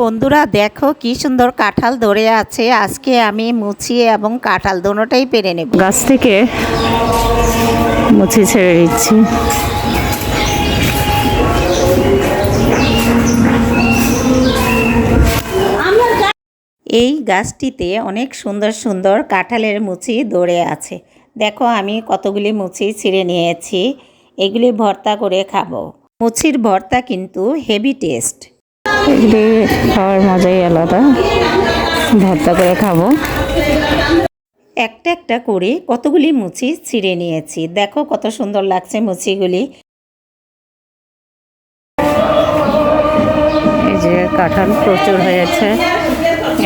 বন্ধুরা দেখো কি সুন্দর কাঁঠাল ধরে আছে। আজকে আমি মুচি এবং কাঁঠাল দুটোটাই পেরে নেব। গাছ থেকে মুচি ছেড়ে দিচ্ছি। এই গাছটিতে অনেক সুন্দর সুন্দর কাঁঠালের মুচি ধরে আছে। দেখো আমি কতগুলি মুচি ছিঁড়ে নিয়েছি। এগুলি ভর্তা করে খাব। মুচির ভর্তা কিন্তু হেভি টেস্ট। এগুলি খাওয়ার মজাই আলাদা। ভর্তা করে খাব। একটা একটা করে কতগুলি মুচি ছিঁড়ে নিয়েছি। দেখো কত সুন্দর লাগছে মুচিগুলি। এই যে কাঁঠাল প্রচুর হয়েছে।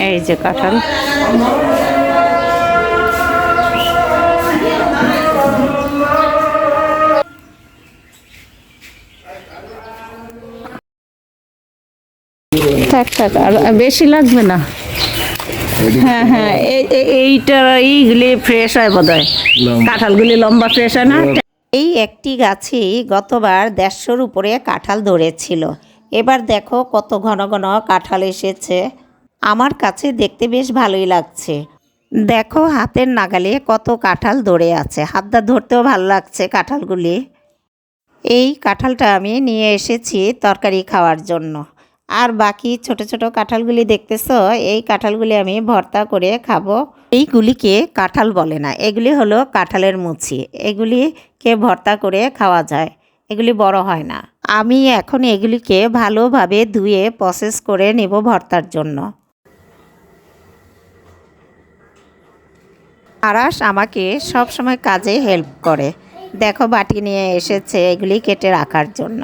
এই যে কাঁঠাল। থাক থাক আর আর বেশি লাগবে না। হ্যাঁ হ্যাঁ এই এই- এইটা এইগুলি ফ্রেশ হয় বোধ হয় কাঁঠালগুলি লম্বা ফ্রেশ হয় না? এই একটি গাছে গতবার দেড়শোর উপরে কাঁঠাল ধরেছিল। এবার দেখো কত ঘন ঘন কাঁঠাল এসেছে। আমার কাছে দেখতে বেশ ভালোই লাগছে। দেখো হাতের নাগালে কত কাঁঠাল ধরে আছে। হাতটা ধরতেও ভালো লাগছে কাঁঠালগুলি। এই কাঁঠালটা আমি নিয়ে এসেছি তরকারি খাওয়ার জন্য। আর বাকি ছোট ছোট কাঁঠালগুলি দেখতেছো, এই কাঁঠালগুলি আমি ভর্তা করে খাব। এইগুলিকে কাঁঠাল বলে না, এগুলি হলো কাঁঠালের মুচি। এগুলিকে ভর্তা করে খাওয়া যায়, এগুলি বড় হয় না। আমি এখন এগুলিকে ভালোভাবে ধুয়ে প্রসেস করে নেব ভর্তার জন্য। আরাস আমাকে সব সময় কাজে হেল্প করে। দেখো বাটি নিয়ে এসেছে এগুলি কেটে রাখার জন্য।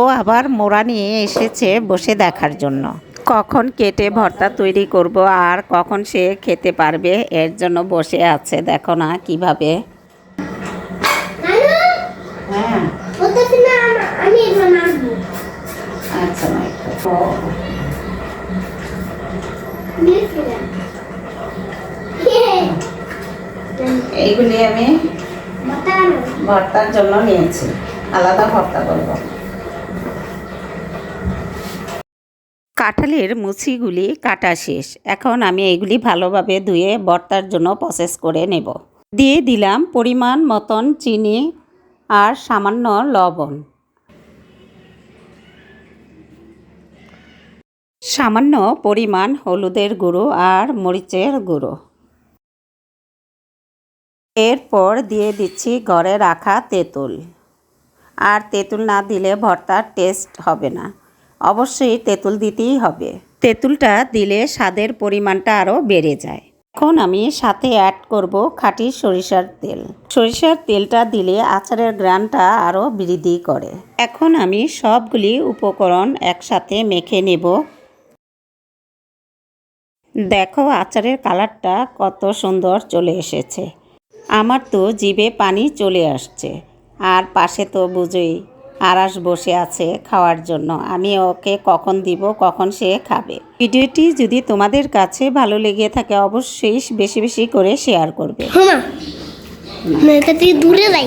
ও আবার মোড়া নিয়ে এসেছে বসে দেখার জন্য। কখন কেটে ভর্তা তৈরি করব আর কখন সে খেতে পারবে এর জন্য বসে আছে। দেখো না কীভাবে। হ্যাঁ। আচ্ছা দিয়েছিলাম এইগুলি আমি ভর্তার জন্য নিয়েছি। আলাদা ভর্তা করব কাঁঠালের মুচিগুলি কাটা শেষ। এখন আমি এগুলি ভালোভাবে ধুয়ে ভর্তার জন্য প্রসেস করে নেব। দিয়ে দিলাম পরিমাণ মতন চিনি আর সামান্য লবণ। সামান্য পরিমাণ হলুদের গুঁড়ো আর মরিচের গুঁড়ো। এরপর দিয়ে দিচ্ছি ঘরে রাখা তেঁতুল। আর তেঁতুল না দিলে ভর্তার টেস্ট হবে না। অবশ্যই তেঁতুল দিতেই হবে। তেঁতুলটা দিলে স্বাদের পরিমাণটা আরও বেড়ে যায়। এখন আমি সাথে অ্যাড করব খাঁটি সরিষার তেল। সরিষার তেলটা দিলে আচারের গ্রানটা আরও বৃদ্ধি করে। এখন আমি সবগুলি উপকরণ একসাথে মেখে নেব। দেখো আচারের কালারটা কত সুন্দর চলে এসেছে। আমার তো জিভে পানি চলে আসছে। আর পাশে তো বুঝোই আরাস বসে আছে খাওয়ার জন্য। আমি ওকে কখন দিব, কখন সে খাবে। ভিডিওটি যদি তোমাদের কাছে ভালো লেগে থাকে, অবশ্যই বেশি বেশি করে শেয়ার করবে। থেকে দূরে যাই